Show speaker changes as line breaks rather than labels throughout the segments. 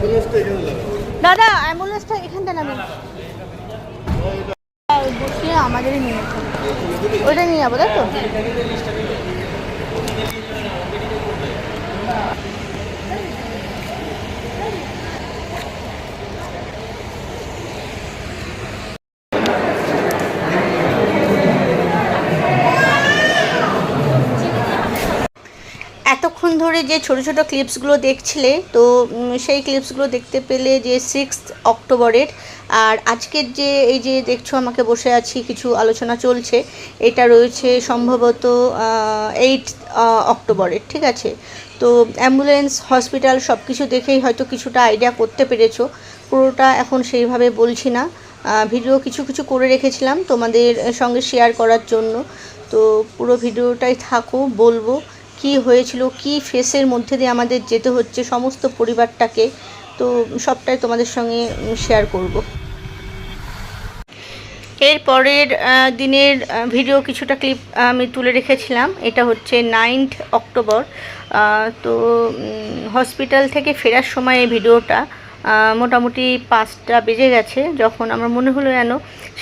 বলি দাদা অ্যাম্বুলেন্সটা এখানটা নামেন বসিয়ে আমাদেরই নিয়ে। ওইটা নিয়ে যাব তাই তো? এতক্ষণ ধরে যে ছোট ছোট ক্লিপসগুলো দেখছিলে, তো সেই ক্লিপসগুলো দেখতে পেলে যে সিক্স অক্টোবরের, আর আজকের যে, এই যে দেখছ আমাকে বসে আছি, কিছু আলোচনা চলছে, এটা রয়েছে সম্ভবত এইট অক্টোবরের, ঠিক আছে? তো অ্যাম্বুলেন্স হসপিটাল সব কিছু দেখেই হয়তো কিছুটা আইডিয়া করতে পেরেছ, পুরোটা এখন সেইভাবে বলছি না। ভিডিও কিছু কিছু করে রেখেছিলাম তোমাদের সঙ্গে শেয়ার করার জন্য, তো পুরো ভিডিওটাই থাকো, বলব। কি হয়েছিল, কি ফেসের মধ্যে দিয়ে আমাদের যেতে হচ্ছে, সমস্ত পরিবারটাকে, তো সবটাই তোমাদের সঙ্গে শেয়ার করব। এর পরের দিনের ভিডিও কিছুটা ক্লিপ আমি তুলে রেখেছিলাম। এটা হচ্ছে নাইন্থ অক্টোবর তো হসপিটাল থেকে ফেরার সময় এই ভিডিওটা মোটামুটি পাঁচটা বেজে গেছে, যখন আমার মনে হলো যেন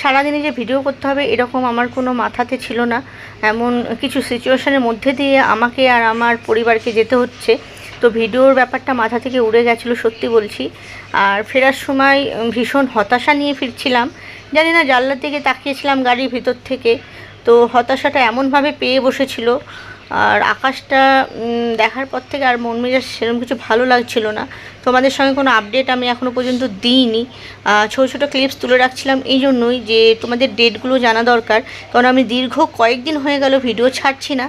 সারাদিনে যে ভিডিও করতে হবে, এরকম আমার কোনো মাথাতে ছিল না। এমন কিছু সিচুয়েশনের মধ্যে দিয়ে আমাকে আর আমার পরিবারকে যেতে হচ্ছে। তো ভিডিওর ব্যাপারটা মাথা থেকে উড়ে গেছিল, সত্যি বলছি। আর ফেরার সময় ভীষণ হতাশা নিয়ে ফিরছিলাম। জানি না, জানলার দিকে তাকিয়েছিলাম গাড়ির ভিতর থেকে। তো হতাশাটা এমনভাবে পেয়ে বসেছিল আর আকাশটা দেখার পর থেকে আর মন মেজাজ সেরকম কিছু ভালো লাগছিল না। তোমাদের সঙ্গে কোনো আপডেট আমি এখনও পর্যন্ত দিইনি। ছোটো ছোটো ক্লিপস তুলে রাখছিলাম এই জন্যই যে তোমাদের ডেটগুলো জানা দরকার। কারণ আমি দীর্ঘ কয়েকদিন হয়ে গেল ভিডিও ছাড়ছি না।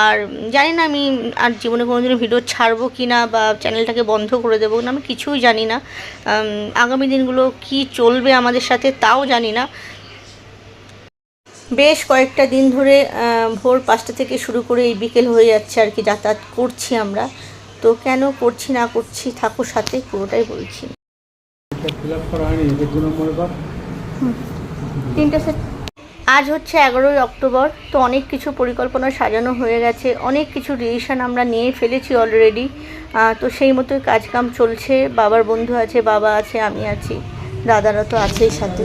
আর জানি না আমি আর জীবনে কোনোদিনও ভিডিও ছাড়বো কি না বা চ্যানেলটাকে বন্ধ করে দেবো না আমি কিছুই জানি না। আগামী দিনগুলো কি চলবে আমাদের সাথে তাও জানি না। বেশ কয়েকটা দিন ধরে ভোর পাঁচটা থেকে শুরু করে এই বিকেল হয়ে যাচ্ছে আর কি যাতায়াত করছি আমরা। তো কেন করছি না করছি ঠাকুর সাথে পুরোটাই বলছি। তিনটে সেট আজ হচ্ছে এগারোই অক্টোবর তো অনেক কিছু পরিকল্পনা সাজানো হয়ে গেছে। অনেক কিছু ডিসিশন আমরা নিয়ে ফেলেছি অলরেডি তো সেই মতোই কাজকাম চলছে। বাবার বন্ধু আছে বাবা আছে আমি আছি দাদারা তো আছেই সাথে।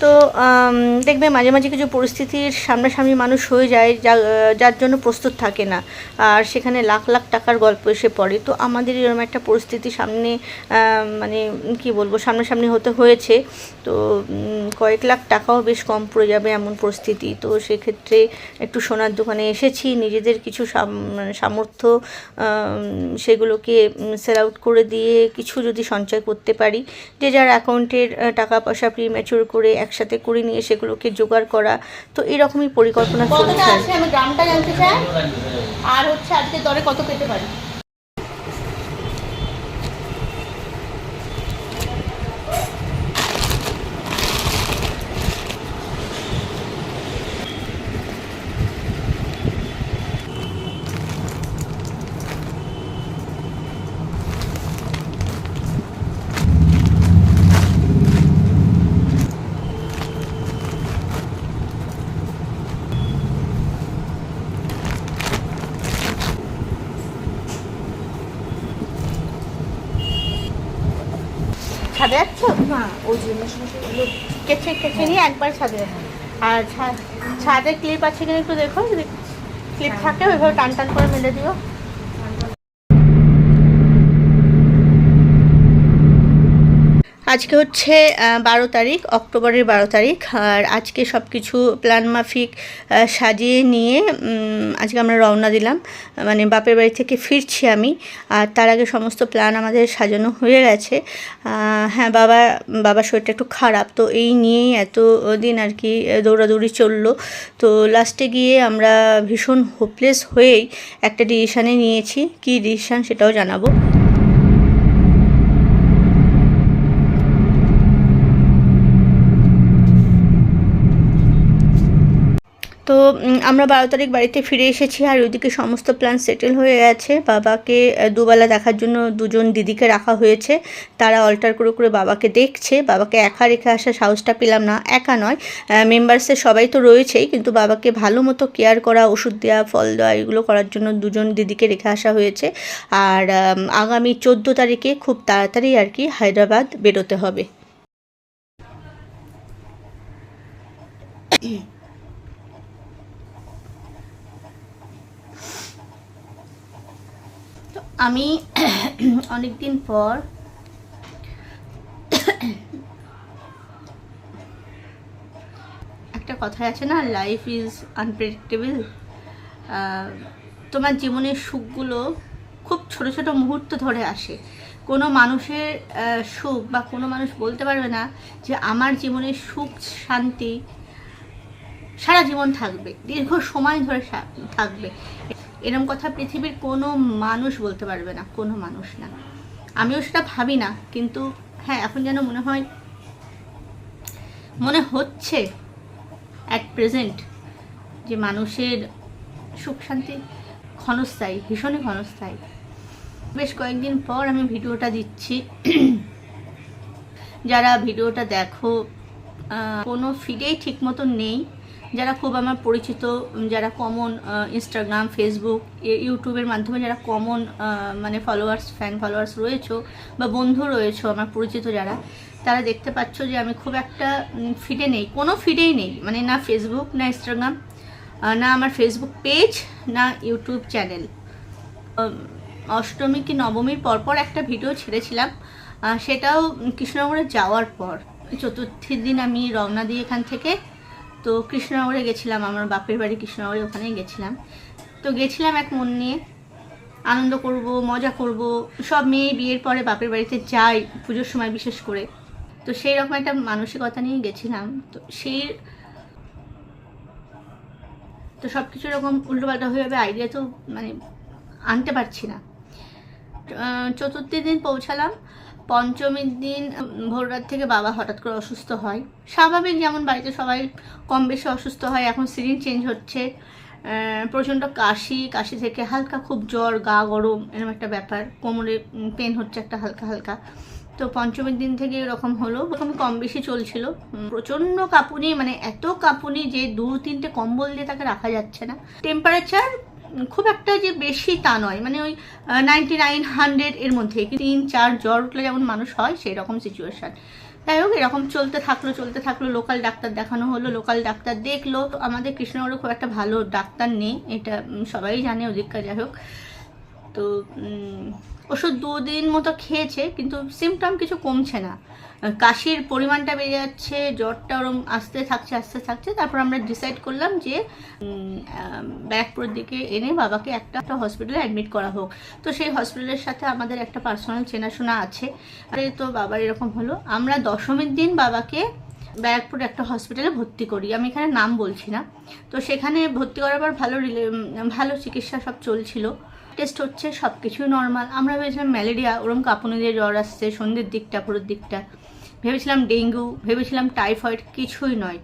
তো দেখবে মাঝে মাঝে কিছু পরিস্থিতির সামনাসামনি মানুষ হয়ে যায় যা যার জন্য প্রস্তুত থাকে না। আর সেখানে লাখ লাখ টাকার গল্প এসে পড়ে। তো আমাদের এরকম একটা পরিস্থিতি সামনে মানে কি বলব, সামনাসামনি হতে হয়েছে। তো কয়েক লাখ টাকাও বেশ কম পড়ে যাবে এমন পরিস্থিতি। তো সেক্ষেত্রে একটু সোনার দোকানে এসেছি, নিজেদের কিছু সাম- সামর্থ্য সেগুলোকে সেল আউট করে দিয়ে কিছু যদি সঞ্চয় করতে পারি। যে যার অ্যাকাউন্টের টাকা পয়সা প্রি ম্যাচুর করে একসাথে করে নিয়ে সেগুলোকে জোগাড় করা, তো এরকমই পরিকল্পনা আর হচ্ছে আজকে দরে কত পেতে পারি ছাদে যাচ্ছ না ওই জন্য কেচে কেচে নিয়ে একবার ছাদে। আর ছাদে ক্লিপ আছে কিনা একটু দেখো, যদি ক্লিপ থাকে ওইভাবে টান টান করে মেলে দিও আজকে হচ্ছে বারো তারিখ, অক্টোবরের বারো তারিখ। আর আজকে সব কিছু প্ল্যান মাফিক সাজিয়ে নিয়ে আজকে আমরা রওনা দিলাম। মানে বাপের বাড়ি থেকে ফিরছি আমি। আর তার আগে সমস্ত প্ল্যান আমাদের সাজানো হয়ে গেছে। হ্যাঁ বাবা, বাবার শরীরটা একটু খারাপ, তো এই নিয়েই এত দিন আর কি দৌড়াদৌড়ি চলল। তো লাস্টে গিয়ে আমরা ভীষণ হোপলেস হয়েই একটা ডিসিশানে নিয়েছি। কী ডিসিশান সেটাও জানাব। তো আমরা বারো তারিখ বাড়িতে ফিরে এসেছি আর ওইদিকে সমস্ত প্ল্যান সেটেল হয়ে গেছে। বাবাকে দুবেলা দেখার জন্য দুজন দিদিকে রাখা হয়েছে। তারা অল্টার করে করে বাবাকে দেখছে। বাবাকে একা রেখে আসার সাহসটা পেলাম না। একা নয় মেম্বার্সের সবাই তো রয়েছেই। কিন্তু বাবাকে ভালো মতো কেয়ার করা, ওষুধ দেওয়া ফল দেওয়া, এগুলো করার জন্য দুজন দিদিকে রেখে আসা হয়েছে। আর আগামী চোদ্দ তারিখে খুব তাড়াতাড়ি আর কি হায়দ্রাবাদ বেরোতে হবে। আমি অনেক দিন পর একটা কথা আছে না লাইফ ইজ আনপ্রেডিক্টেবল তোমার জীবনের সুখগুলো খুব ছোট ছোট মুহূর্ত ধরে আসে। কোনো মানুষের সুখ বা কোনো মানুষ বলতে পারবে না যে আমার জীবনের সুখ, শান্তি সারা জীবন থাকবে, দীর্ঘ সময় ধরে থাকবে। এরম কথা পৃথিবীর কোনো মানুষ বলতে পারবে না, কোনো মানুষ না। আমিও সেটা ভাবি না, কিন্তু হ্যাঁ এখন যেন মনে হয়, মনে হচ্ছে অ্যাট প্রেজেন্ট যে মানুষের সুখ শান্তি ক্ষণস্থায়ী, ভীষণই ক্ষণস্থায়ী। বেশ কয়েকদিন পর আমি ভিডিওটা দিচ্ছি। যারা ভিডিওটা দেখো কোনো ফিডেই ঠিক মতো নেই। যারা খুব আমার পরিচিত যারা কমন ইনস্টাগ্রাম ফেসবুক ইউটিউবের মাধ্যমে যারা কমন মানে ফলোয়ার্স ফ্যান ফলোয়ার্স রয়েছো বা বন্ধু রয়েছো, আমার পরিচিত যারা, তারা দেখতে পাচ্ছ যে আমি খুব একটা ফিডে নেই। কোনো ফিডেই নেই। মানে না ফেসবুক না ইনস্টাগ্রাম না আমার ফেসবুক পেজ না ইউটিউব চ্যানেল অষ্টমী কি নবমীর পরপর একটা ভিডিও ছেড়েছিলাম। সেটাও কৃষ্ণনগরে যাওয়ার পর। চতুর্থীর দিন আমি রওনা দিই এখান থেকে। তো কৃষ্ণনগরে গেছিলাম, আমার বাপের বাড়ি কৃষ্ণনগরে, ওখানেই গেছিলাম। তো গেছিলাম এক মন নিয়ে। আনন্দ করব, মজা করব, সব মেয়ে বিয়ের পরে বাপের বাড়িতে যাই পুজোর সময় বিশেষ করে। তো সেই রকম একটা মানসিকতা নিয়ে গেছিলাম। তো সেই তো সব কিছু এরকম উল্টোপাল্টা হয়ে যাবে আইডিয়া তো মানে আনতে পারছি না। চতুর্থ দিন পৌঁছালাম। পঞ্চমীর দিন উম, ভোর রাত থেকে বাবা হঠাৎ করে অসুস্থ হয়। স্বাভাবিক যেমন বাড়িতে সবাই কম বেশি অসুস্থ হয় এখন সিজন চেঞ্জ হচ্ছে। প্রচণ্ড কাশি কাশি থেকে হালকা খুব জ্বর গা গরম এরকম একটা ব্যাপার। কোমরে পেন হচ্ছে একটা হালকা হালকা। তো পঞ্চমীর দিন থেকে এরকম হলো এরকম কম বেশি চলছিল। প্রচণ্ড কাঁপুনি মানে এত কাঁপুনি যে দু তিনটে কম্বল দিয়ে তাকে রাখা যাচ্ছে না। টেম্পারেচার খুব একটা যে বেশি তা নয়। মানে ওই নাইনটি নাইন হান্ড্রেড এর মধ্যে। তিন, চার জ্বর উঠলে যেমন মানুষ হয় সেই রকম সিচুয়েশান যাই হোক, এরকম চলতে থাকল চলতে থাকল লোকাল ডাক্তার দেখানো হলো লোকাল ডাক্তার দেখল। আমাদের কৃষ্ণনগরে খুব একটা ভালো ডাক্তার নেই, এটা সবাই জানে ওদিককার, যাই হোক। তো ওষুধ দুদিন মতো খেয়েছে, কিন্তু সিমটম কিছু কমছে না। কাশির পরিমাণটা বেড়ে যাচ্ছে, জ্বরটা ওরম আসতে থাকছে আসতে থাকছে। তারপর আমরা ডিসাইড করলাম যে ব্যারাকপুরের দিকে এনে বাবাকে একটা একটা হসপিটালে অ্যাডমিট করা হোক। তো সেই হসপিটালের সাথে আমাদের একটা পার্সোনাল চেনাশোনা আছে। আরে তো বাবার এরকম হলো। আমরা দশমীর দিন বাবাকে ব্যারাকপুর একটা হসপিটালে ভর্তি করি। আমি এখানে নাম বলছি না। তো সেখানে ভর্তি করার পর ভালো রিলে- ভালো চিকিৎসা সব চলছিল। টেস্ট হচ্ছে সব কিছুই নর্মাল আমরা ভেবেছিলাম ম্যালেরিয়া ওরম কাঁপুনি দিয়ে জ্বর আসছে, সন্ধ্যের দিকটা, পুরোর দিকটা। ভেবেছিলাম ডেঙ্গু, ভেবেছিলাম টাইফয়েড কিছুই নয়।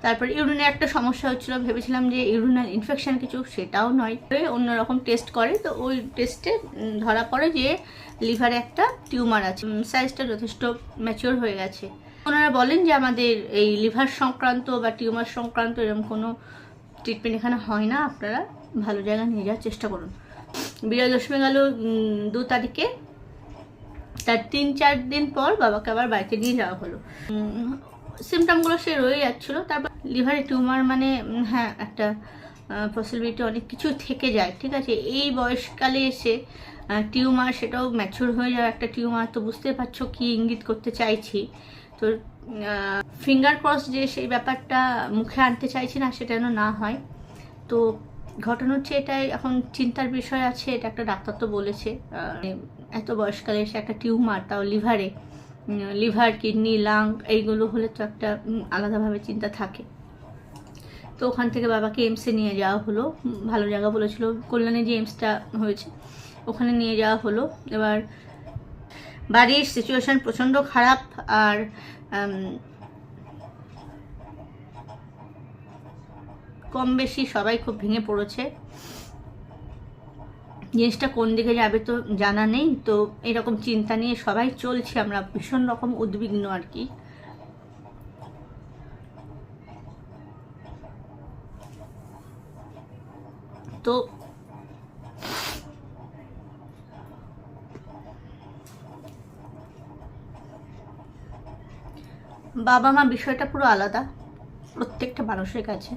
তারপর ইউরিনের একটা সমস্যা হচ্ছিল, ভেবেছিলাম যে ইউরিনাল ইনফেকশন কিছু, সেটাও নয়। অন্যরকম টেস্ট করে, তো ওই টেস্টে ধরা পড়ে যে লিভারে একটা টিউমার আছে। সাইজটা যথেষ্ট ম্যাচিওর হয়ে গেছে। ওনারা বলেন যে আমাদের এই লিভার সংক্রান্ত বা টিউমার সংক্রান্ত এরকম কোনো ট্রিটমেন্ট এখানে হয় না। আপনারা ভালো জায়গায় নিয়ে যাওয়ার চেষ্টা করুন। বিজয়া দশমী গেল দু তারিখে। তার তিন চার দিন পর বাবাকে আবার বাড়িতে নিয়ে যাওয়া হলো। সিমটমগুলো সে রয়ে যাচ্ছিল। তারপর লিভারে টিউমার মানে হ্যাঁ একটা পসিবিলিটি অনেক কিছু থেকে যায়, ঠিক আছে? এই বয়সকালে এসে টিউমার সেটাও ম্যাচিওর হয়ে যাওয়া একটা টিউমার, তো বুঝতে পারছ কি ইঙ্গিত করতে চাইছি। তো ফিঙ্গার ক্রস যে সেই ব্যাপারটা মুখে আনতে চাইছি না, সেটা যেন না হয়। তো ঘটনা হচ্ছে এটাই, এখন চিন্তার বিষয় আছে, এটা একটা ডাক্তার তো বলেছে এত বয়সকালে এসে একটা টিউমার, তাও লিভারে লিভার, কিডনি লাং এইগুলো হলে তো একটা আলাদাভাবে চিন্তা থাকে। তো ওখান থেকে বাবাকে এমসে নিয়ে যাওয়া হলো ভালো জায়গা বলেছিল, কল্যাণে যে এমসটা হয়েছে, ওখানে নিয়ে যাওয়া হলো। এবার বাড়ির সিচুয়েশন প্রচণ্ড খারাপ আর কম বেশি সবাই খুব ভেঙে পড়েছে। জিনিসটা কোন দিকে যাবে তো জানা নেই, তো এরকম চিন্তা নিয়ে সবাই চলছে আমরা, ভীষণ রকম উদ্বিগ্ন আর কি। তো বাবা মা বিষয়টা পুরো আলাদা, প্রত্যেকটা মানুষের কাছে।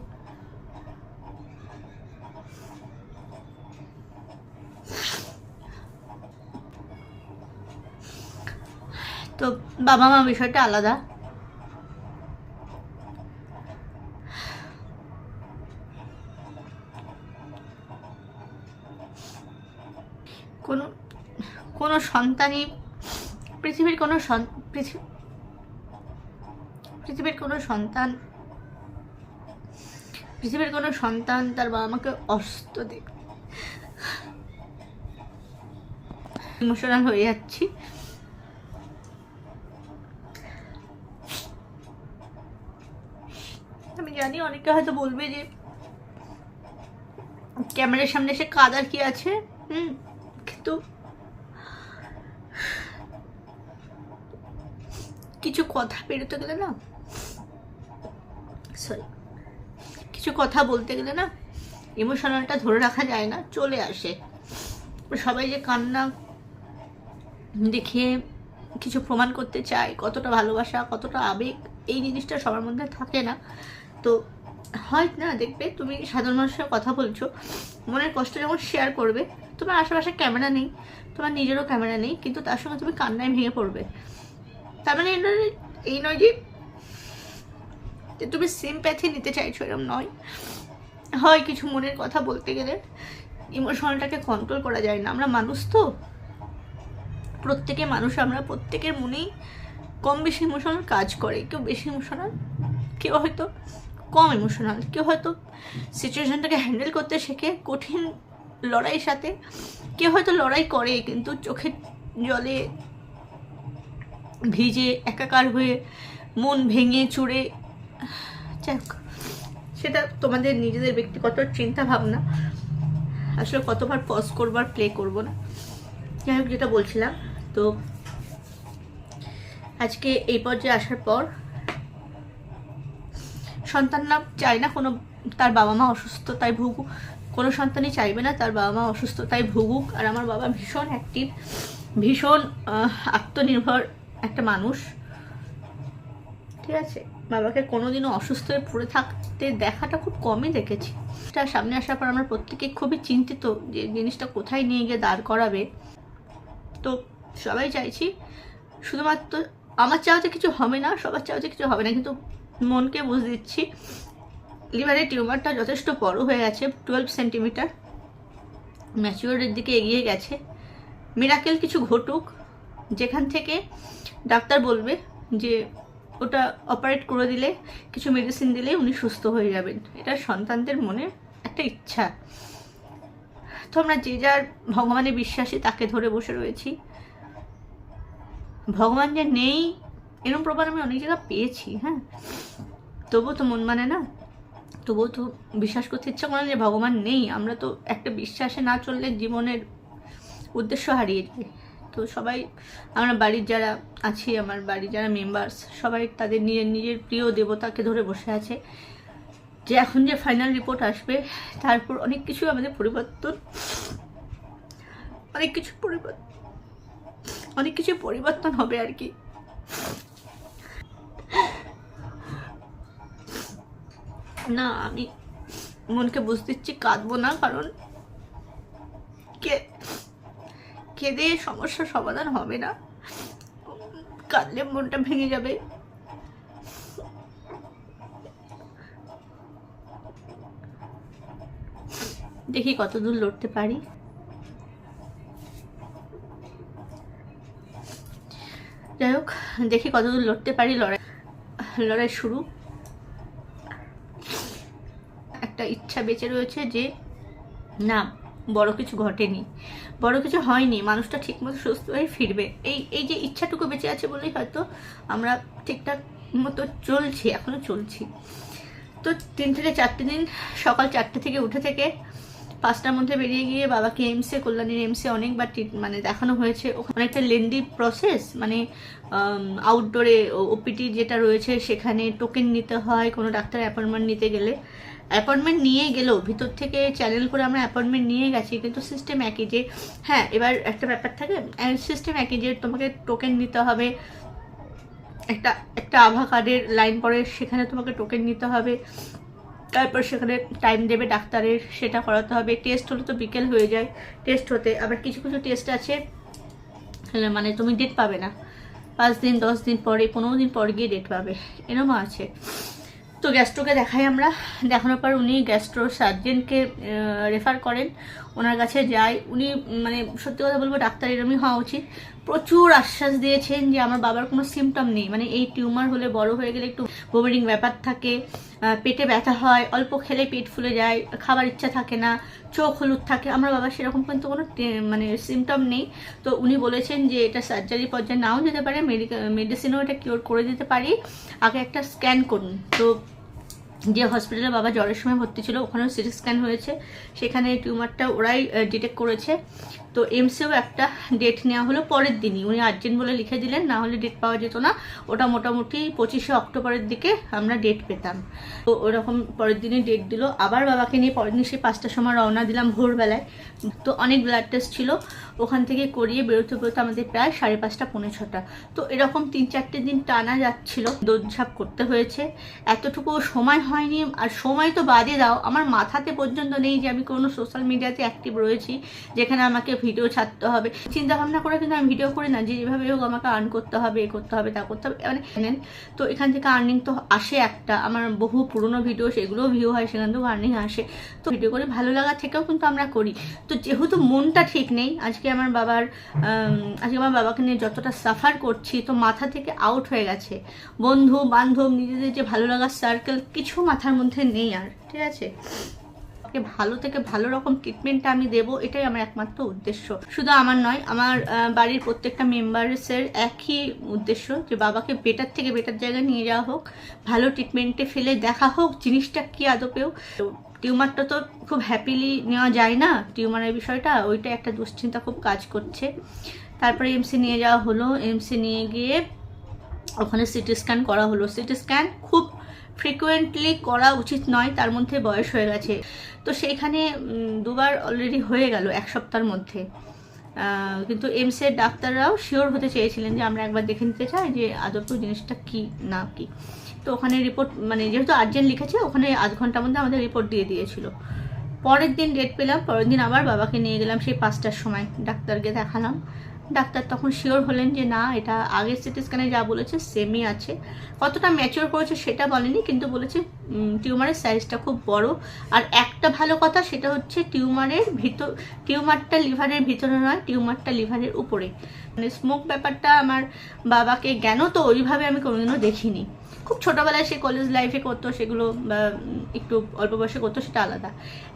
তো বাবা মা বিষয়টা আলাদা। কোনো কোনো সন্তানই পৃথিবীর কোনো সন- পৃথি- পৃথিবীর কোনো সন্তান, পৃথিবীর কোনো সন্তান তার বাবা মাকে অসুস্থ দেখ ইমোশনাল হয়ে যাচ্ছি। আমি জানি অনেকে হয়তো বলবে যে ক্যামেরার সামনে এসে কাদার কি আছে? হুম, কিন্তু কিছু কথা বেরোতে গেলে না সরি। কিছু কথা বলতে গেলে না ইমোশনালটা ধরে রাখা যায় না, চলে আসে। সবাই যে কান্না দেখিয়ে কিছু প্রমাণ করতে চায়, কতটা ভালোবাসা, কতটা আবেগ, এই জিনিসটা সবার মধ্যে থাকে না। তো হয় না, দেখবে তুমি সাধারণ মানুষের কথা বলছো, মনের কষ্ট যখন শেয়ার করবে, তোমার আশেপাশে ক্যামেরা নেই, তোমার নিজেরও ক্যামেরা নেই, কিন্তু তার সঙ্গে তুমি কান্নায় ভেঙে পড়বে। তার মানে এই নয় এই নয় যে যে তুমি সিম্প্যাথি নিতে চাইছো এরকম নয়। হয় কিছু মনের কথা বলতে গেলে ইমোশনালটাকে কন্ট্রোল করা যায় না। আমরা মানুষ তো। প্রত্যেকে মানুষ, আমরা প্রত্যেকের মনেই কম বেশি ইমোশনাল কাজ করে। কেউ বেশি ইমোশনাল কেউ হয়তো কম ইমোশনাল কেউ হয়তো সিচুয়েশনটাকে হ্যান্ডেল করতে শেখে কঠিন লড়াইয়ের সাথে, কেউ হয়তো লড়াই করে, কিন্তু চোখের জলে ভিজে, একাকার হয়ে, মন ভেঙে চুড়ে যাক সেটা তোমাদের নিজেদের ব্যক্তিগত চিন্তা ভাবনা আসলে কতবার পজ করব আর প্লে করব না। যাই হোক, যেটা বলছিলাম, তো আজকে এই পর্যায়ে আসার পর সন্তানরা চায় না কোনো, তার বাবা মা অসুস্থ, তাই ভুগুক কোনো সন্তানই চাইবে না, তার বাবা মা অসুস্থ, তাই ভুগুক। আর আমার বাবা ভীষণ অ্যাক্টিভ ভীষণ আত্মনির্ভর একটা মানুষ। ঠিক আছে? বাবাকে কোনোদিনও অসুস্থ হয়ে পড়ে থাকতে দেখাটা খুব কমই দেখেছি। এটা সামনে আসার পর আমরা প্রত্যেকে খুবই চিন্তিত যে জিনিসটা কোথায় নিয়ে গিয়ে দাঁড় করাবে। তো সবাই চাইছি শুধুমাত্র আমার চাওয়াতে কিছু হবে না, সবার চাওয়াতে কিছু হবে না, কিন্তু মনকে বুঝ দিচ্ছি লিভারের টিউমারটা যথেষ্ট বড় হয়ে গেছে টুয়েলভ সেন্টিমিটার ম্যাচিওরের দিকে এগিয়ে গেছে। মিরাকেল কিছু ঘটুক, যেখান থেকে ডাক্তার বলবে যে ওটা অপারেট করে দিলে, কিছু মেডিসিন দিলে উনি সুস্থ হয়ে যাবেন। এটা সন্তানদের মনে একটা ইচ্ছা। তো আমরা যে যার ভগবানে বিশ্বাসী, তাকে ধরে বসে রয়েছি। ভগবান যে নেই এরকম প্রমাণ আমি অনেক জায়গা পেয়েছি হ্যাঁ। তবুও তো মন মানে না। তবুও তো বিশ্বাস করতে ইচ্ছা করে যে ভগবান নেই। আমরা তো একটা বিশ্বাসে না চললে জীবনের উদ্দেশ্য হারিয়ে যায়। তো সবাই, আমরা বাড়ির যারা আছি, আমার বাড়ির যারা মেম্বার্স সবাই তাদের নিজের নিজের প্রিয় দেবতাকে ধরে বসে আছে। যে এখন যে ফাইনাল রিপোর্ট আসবে, তারপর অনেক কিছু আমাদের পরিবর্তন, অনেক কিছু পরিবর্তন, অনেক কিছু পরিবর্তন হবে আর কি। না, আমি মনকে বুঝতে দিচ্ছি, কাঁদবো না, কারণ কে কেঁদে সমস্যার সমাধান হবে না। কাঁদলে মনটা ভেঙে যাবে। দেখি কত দূর লড়তে পারি। যাই হোক, দেখি কতদূর লড়তে পারি লড়াই লড়াই শুরু। একটা ইচ্ছা বেঁচে রয়েছে যে, না বড় কিছু ঘটেনি। বড় কিছু হয়নি। মানুষটা ঠিকমতো সুস্থ হয়ে ফিরবে। এই এই যে ইচ্ছাটুকু বেঁচে আছে বলেই হয়তো আমরা ঠিকঠাক মতো চলছি, এখনও চলছি। তো তিন থেকে চারটে দিন, সকাল চারটে থেকে উঠে থেকে পাঁচটার মধ্যে বেরিয়ে গিয়ে বাবাকে এমসে কল্যাণীর এমসে অনেকবার মানে দেখানো হয়েছে। ওখানে একটা লেন্দি প্রসেস মানে আউটডোরে ওপিটি যেটা রয়েছে, সেখানে টোকেন নিতে হয়, কোনো ডাক্তার অ্যাপয়েন্টমেন্ট নিতে গেলে। অ্যাপয়েন্টমেন্ট নিয়ে গেলেও, ভিতর থেকে চ্যানেল করে আমরা অ্যাপয়েন্টমেন্ট নিয়ে গেছি, কিন্তু সিস্টেম একই যে হ্যাঁ এবার একটা ব্যাপার থাকে সিস্টেম একই যে তোমাকে টোকেন নিতে হবে, একটা একটা আভা কার্ডের লাইন পড়ে সেখানে তোমাকে টোকেন নিতে হবে, তারপর সেখানে টাইম দেবে ডাক্তারের সেটা করাতে হবে টেস্ট হলে তো বিকেল হয়ে যায় টেস্ট হতে, আবার কিছু কিছু টেস্ট আছে মানে তুমি ডেট পাবে না, পাঁচ দিন, দশ দিন পরে, পনেরো দিন পর গিয়ে ডেট পাবে এরমও আছে। তো গ্যাস্ট্রোকে দেখাই আমরা। দেখানোর পর উনি গ্যাস্ট্রো সার্জেনকে রেফার করেন। ওনার কাছে যাই। উনি মানে সত্যি কথা বলব ডাক্তার এরমই হওয়া উচিত। প্রচুর আশ্বাস দিয়েছেন যে আমার বাবার কোনো সিমটম নেই। মানে এই টিউমার হলে বড় হয়ে গেলে একটু ভোমিটিং ব্যাপার থাকে পেটে ব্যথা হয়, অল্প খেলে পেট ফুলে যায়, খাবার ইচ্ছা থাকে না, চোখ হলুদ থাকে। আমার বাবার সেরকম কিন্তু কোনো মানে সিমটম নেই। তো উনি বলেছেন যে এটা সার্জারি পর্যায়ে নাও যেতে পারে মেডিসিনও এটা কিওর করে দিতে পারি। আগে একটা স্ক্যান করুন। তো যে হসপিটালে বাবা জ্বরের সময় ভর্তি ছিল, ওখানেও সিটি স্ক্যান হয়েছে। সেখানে টিউমারটা ওরাই ডিটেক্ট করেছে। তো এমসেও একটা ডেট নেওয়া হলো পরের দিনই। উনি আর্জেন্ট বলে লিখে দিলেন, না হলে ডেট পাওয়া যেত না। ওটা মোটামুটি পঁচিশে অক্টোবরের দিকে আমরা ডেট পেতাম। তো ওরকম পরের দিনই ডেট দিল। আবার বাবাকে নিয়ে পরের দিন সেই পাঁচটার সময় রওনা দিলাম ভোরবেলায়। তো অনেক ব্লাড টেস্ট ছিল। ওখান থেকে করিয়ে বেরোতে বেরোতে আমাদের প্রায় সাড়ে পাঁচটা, পৌনে ছটা। তো এরকম তিন চারটে দিন টানা যাচ্ছিল, দৌড়ঝাঁপ করতে হয়েছে। এতটুকু সময় হয়নি আর সময় তো বাদে দাও। আমার মাথাতে পর্যন্ত নেই যে আমি কোনো সোশ্যাল মিডিয়াতে অ্যাক্টিভ রয়েছি, যেখানে আমাকে ভিডিও ছাড়তে হবে। চিন্তা ভাবনা করে কিন্তু আমি ভিডিও করি না, যে যেভাবে হোক আমাকে আর্ন করতে হবে, এ করতে হবে, তা করতে হবে। মানে তো এখান থেকে আর্নিং তো আসে একটা। আমার বহু পুরনো ভিডিও সেগুলোও ভিউ হয়, সেখান থেকেও আর্নিং আসে। তো ভিডিও করে ভালো লাগা থেকেও কিন্তু আমরা করি। তো যেহেতু মনটা ঠিক নেই, আজকে আমার বাবার আজকে আমার বাবাকে নিয়ে যতটা সাফার করছি তো মাথা থেকে আউট হয়ে গেছে। বন্ধু, বান্ধব, নিজেদের যে ভালো লাগার সার্কেল কিছু মাথার মধ্যে নেই আর, ঠিক আছে? ভালো থেকে ভালো রকম ট্রিটমেন্টটা আমি দেব, এটাই আমার একমাত্র উদ্দেশ্য। শুধু আমার নয়, আমার বাড়ির প্রত্যেকটা মেম্বারসের একই উদ্দেশ্য যে বাবাকে বেটার থেকে বেটার জায়গায় নিয়ে যাওয়া হোক, ভালো ট্রিটমেন্টে ফেলে দেখা হোক, জিনিসটা কি আদপেও। টিউমারটা তো খুব হ্যাপিলি নেওয়া যায় না, টিউমারের বিষয়টা, ওইটা একটা দুশ্চিন্তা খুব কাজ করছে। তারপরে এমসি নিয়ে যাওয়া হলো এমসি নিয়ে গিয়ে ওখানে সিটি স্ক্যান করা হলো। সিটি স্ক্যান খুব ফ্রিকুয়েন্টলি করা উচিত নয়, তার মধ্যে বয়স হয়ে গেছে। তো সেইখানে দুবার অলরেডি হয়ে গেল, এক সপ্তাহের মধ্যে। কিন্তু এমসের ডাক্তাররাও শিওর হতে চেয়েছিলেন যে আমরা একবার দেখে নিতে চাই যে আদৌ জিনিসটা কি, না কি। তো ওখানে রিপোর্ট মানে যেহেতু আর্জেন্ট লিখেছে, ওখানে আধ ঘণ্টার মধ্যে আমাদের রিপোর্ট দিয়ে দিয়েছিল। পরের দিন ডেট পেলাম, পরের দিন আবার বাবাকে নিয়ে গেলাম সেই পাঁচটার সময়, ডাক্তারকে দেখালাম। ডাক্তার তখন শিওর হলেন যে না, এটা আগের সিটি স্ক্যানে যা বলেছে সেমই আছে। কতটা ম্যাচিওর করেছে সেটা বলেনি, কিন্তু বলেছে টিউমারের সাইজটা খুব বড়। আর একটা ভালো কথা, সেটা হচ্ছে টিউমারের ভিতর টিউমারটা লিভারের ভিতরে নয় টিউমারটা লিভারের উপরে। মানে স্মোক ব্যাপারটা আমার বাবাকে জ্ঞান তো ওইভাবে আমি কোনোদিনও দেখিনি। খুব ছোটোবেলায় সে কলেজ লাইফে করতো, সেগুলো একটু অল্প বয়সে করতো, সেটা আলাদা।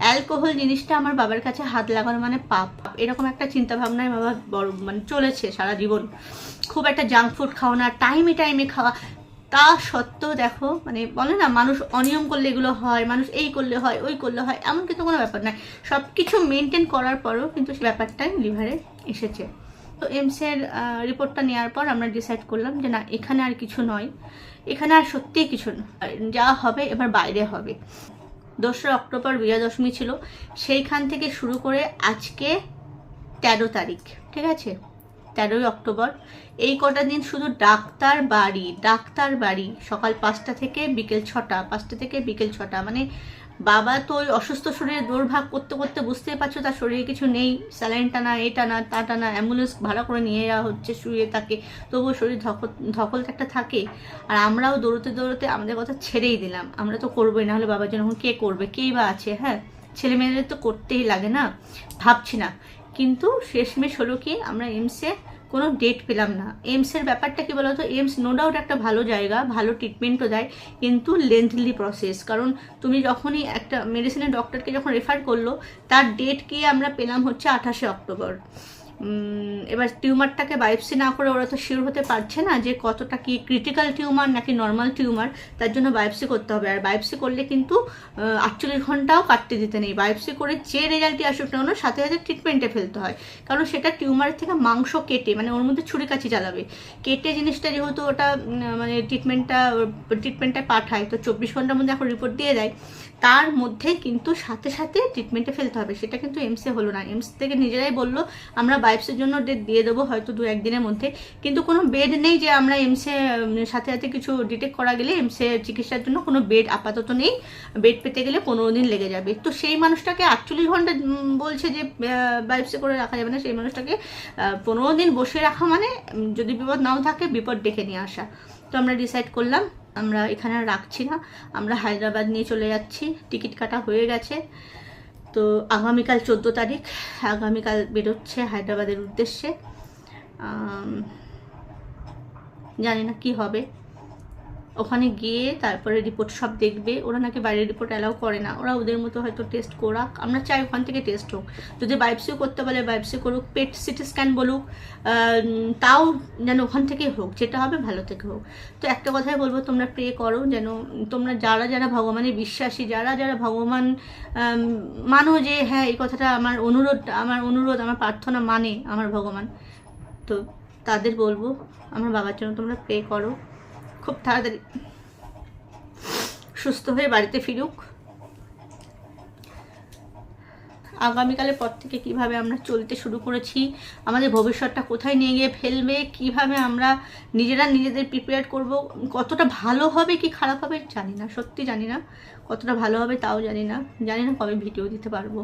অ্যালকোহল জিনিসটা আমার বাবার কাছে হাত লাগানো মানে পাপ। এরকম একটা চিন্তা ভাবনায় বাবা বড় মানে চলেছে সারা জীবন। খুব একটা জাঙ্ক ফুড খাওয়া না টাইমে টাইমে খাওয়া। তা সত্ত্বেও দেখো মানে বলে না, মানুষ অনিয়ম করলে এগুলো হয়, মানুষ এই করলে হয়, ওই করলে হয় এমন কিন্তু কোনো ব্যাপার নয় সব কিছু মেনটেন করার পরেও কিন্তু সে ব্যাপারটাই লিভারে এসেছে। তো এমসের রিপোর্টটা নেওয়ার পর আমরা ডিসাইড করলাম যে না, এখানে আর কিছু নয়। এখানে আর সত্যিই কিছু যা হবে এবার বাইরে হবে। দোসরা অক্টোবর বিজয়া দশমী ছিল। সেইখান থেকে শুরু করে আজকে তেরো তারিখ, ঠিক আছে? তেরোই অক্টোবর। এই কটা দিন শুধু ডাক্তার বাড়ি ডাক্তার বাড়ি। সকাল পাঁচটা থেকে বিকেল ছটা, পাঁচটা থেকে বিকেল ছটা মানে বাবা তো ওই অসুস্থ শরীরে দৌড়ভাগ করতে করতে বুঝতেই পারছ, তার শরীরে কিছু নেই, স্যালাইন টানা এটা না তা টানা, অ্যাম্বুলেন্স ভাড়া করে নিয়ে যাওয়া হচ্ছে, শুয়ে তাকে তবুও শরীর ধকল ধকল একটা থাকে। আর আমরাও দৌড়তে দৌড়তে আমাদের কথা ছেড়েই দিলাম, আমরা তো করবোই না হলে বাবার জন্য কে করবে কেই বা আছে হ্যাঁ? ছেলে মেয়েদের তো করতেই লাগে না, ভাবছি না। কিন্তু শেষমেশ হলো কি, আমরা এমসে কোনো ডেট পেলাম না। এমসের ব্যাপারটা কি বলতো? এমস নো ডাউট একটা ভালো জায়গা, ভালো ট্রিটমেন্টও দেয়, কিন্তু লেন্থলি প্রসেস কারণ তুমি যখনই একটা মেডিসিনের ডক্টরকে যখন রেফার করল, তার ডেট কি আমরা পেলাম হচ্ছে আঠাশে অক্টোবর। এবার টিউমারটাকে বায়োপসি না করে ওরা তো শিওর হতে পারছে না যে কতটা কি ক্রিটিক্যাল টিউমার নাকি নর্মাল টিউমার, তার জন্য বায়োপসি করতে হবে। আর বায়োপসি করলে কিন্তু আটচল্লিশ ঘন্টাও কাটতে দিতে নেই। বায়োপসি করে যে রেজাল্টই আসুক না সাথে সাথে ট্রিটমেন্টে ফেলতে হয়। কারণ সেটা টিউমারের থেকে মাংস কেটে মানে ওর মধ্যে ছুরি কাছি চালাবে। কেটে জিনিসটা যেহেতু ওটা মানে ট্রিটমেন্টটা ট্রিটমেন্টে পাঠায়, তো চব্বিশ ঘণ্টার মধ্যে এখন রিপোর্ট দিয়ে দেয়। তার মধ্যে কিন্তু সাথে সাথে ট্রিটমেন্টে ফেলতে হবে। সেটা কিন্তু এমসে হলো না। এমস থেকে নিজেরাই বলল, আমরা বায়োপসির জন্য ডেট দিয়ে দেবো হয়তো দু একদিনের মধ্যে। কিন্তু কোনো বেড নেই যে আমরা এমসে সাথে সাথে কিছু ডিটেক্ট করা গেলে এমসে চিকিৎসার জন্য কোনো বেড আপাতত নেই। বেড পেতে গেলে পনেরো দিন লেগে যাবে। তো সেই মানুষটাকে আটচল্লিশ ঘণ্টা বলছে যে বাইপসে করে রাখা যাবে না। সেই মানুষটাকে পনেরো দিন বসে রাখা মানে যদি বিপদ নাও থাকে, বিপদ ডেকে নিয়ে আসা। তো আমরা ডিসাইড করলাম আমরা এখানে রাখছি না। আমরা হায়দ্রাবাদ নিয়ে চলে যাচ্ছি। টিকিট কাটা হয়ে গেছে। তো আগামীকাল চোদ্দ তারিখ। আগামীকাল বেরোচ্ছে হায়দ্রাবাদের উদ্দেশ্যে। জানি না কি হবে। ওখানে গিয়ে তারপরে রিপোর্ট সব দেখবে। ওরা নাকি বাইরের রিপোর্ট অ্যালাউ করে না। ওরা ওদের মতো হয়তো টেস্ট করাক। আমরা চাই ওখান থেকে টেস্ট হোক। যদি বায়োপসিও করতে বলে বায়োপসি করুক পেট সিটি স্ক্যান বলুক তাও যেন ওখান থেকে হোক। যেটা হবে ভালো থেকে হোক। তো একটা কথাই বলব, তোমরা প্রে করো যেন তোমরা যারা যারা ভগবানের বিশ্বাসী, যারা যারা ভগবান মানো যে হ্যাঁ এই কথাটা আমার অনুরোধ আমার অনুরোধ, আমার প্রার্থনা মানে আমার ভগবান। তো তাদের বলব, আমার বাবার জন্য তোমরা প্রে করো। খুব তাড়াতাড়ি। সুস্থ হয়ে বাড়িতে ফিরুক। আগামীকালের পর থেকে কীভাবে আমরা চলতে শুরু করেছি, আমাদের ভবিষ্যৎটা কোথায় নিয়ে গিয়ে ফেলবে, কীভাবে আমরা নিজেরা নিজেদের প্রিপেয়ার করব, কতটা ভালো হবে কি খারাপ হবে জানি না, সত্যি জানি না। কতটা ভালো হবে তাও জানি না। জানি না কবে ভিডিও দিতে পারব।